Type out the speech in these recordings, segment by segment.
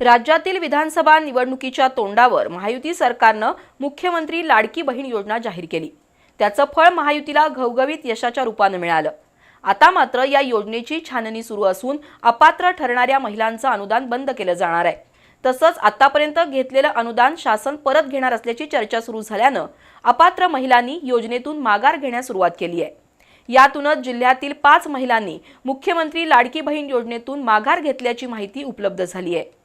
राज्यातील विधानसभा निवडणुकीच्या तोंडावर महायुती सरकारनं मुख्यमंत्री लाडकी बहीण योजना जाहीर केली. त्याचं फळ महायुतीला घवघवीत यशाच्या रूपानं मिळालं. आता मात्र या योजनेची छाननी सुरू असून अपात्र ठरणाऱ्या महिलांचं अनुदान बंद केलं जाणार आहे. तसंच आतापर्यंत घेतलेलं अनुदान शासन परत घेणार असल्याची चर्चा सुरू झाल्यानं अपात्र महिलांनी योजनेतून माघार घेण्यास सुरुवात केली आहे. यातूनच जिल्ह्यातील पाच महिलांनी मुख्यमंत्री लाडकी बहीण योजनेतून माघार घेतल्याची माहिती उपलब्ध झाली आहे.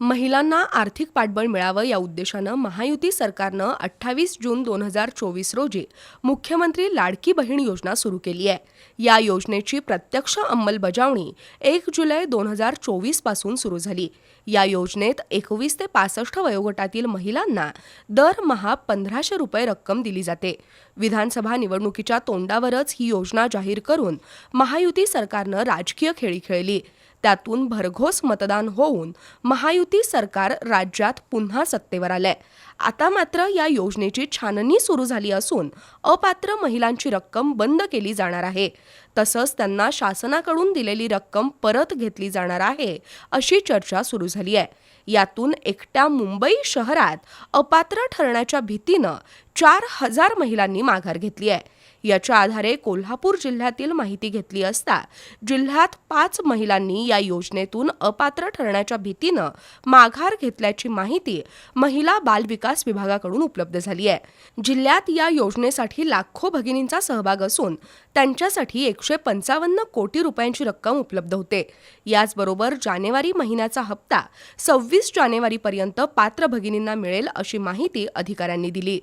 महिलांना आर्थिक पाठबळ मिळावं या उद्देशानं महायुती सरकारनं अठ्ठावीस जून दोन हजार चोवीस रोजी मुख्यमंत्री लाडकी बहीण योजना सुरू केली आहे. या योजनेची प्रत्यक्ष अंमलबजावणी एक जुलै दोन हजार चोवीसपासून सुरू झाली. या योजनेत एकवीस ते पासष्ट वयोगटातील महिलांना दरमहा पंधराशे रुपये रक्कम दिली जाते. विधानसभा निवडणुकीच्या तोंडावरच ही योजना जाहीर करून महायुती सरकारनं राजकीय खेळी खेळली. त्यातून भरघोस मतदान होऊन महायुती सरकार राज्यात पुन्हा सत्तेवर आलंय. आता मात्र या योजनेची छाननी सुरू झाली असून अपात्र महिलांची रक्कम बंद केली जाणार आहे. तसंच त्यांना शासनाकडून दिलेली रक्कम परत घेतली जाणार आहे अशी चर्चा सुरू झाली आहे. यातून एकट्या मुंबई शहरात अपात्र ठरण्याच्या भीतीनं चार हजार महिलांनी माघार घेतली आहे. याच्या आधारे कोल्हापूर जिल्ह्यातील माहिती घेतली असता जिल्ह्यात पाच महिलांनी या योजनेतून अपात्र ठरण्याच्या भीतीनं माघार घेतल्याची माहिती महिला बालविकास विभागाकडून उपलब्ध झाली आहे. जिल्ह्यात या योजनेसाठी लाखो भगिनींचा सहभाग असून त्यांच्यासाठी एकशे पंचावन्न कोटी रुपयांची रक्कम उपलब्ध होते. याचबरोबर जानेवारी महिन्याचा हप्ता सव्वीस जानेवारीपर्यंत पात्र भगिनींना मिळेल अशी माहिती अधिकाऱ्यांनी दिली.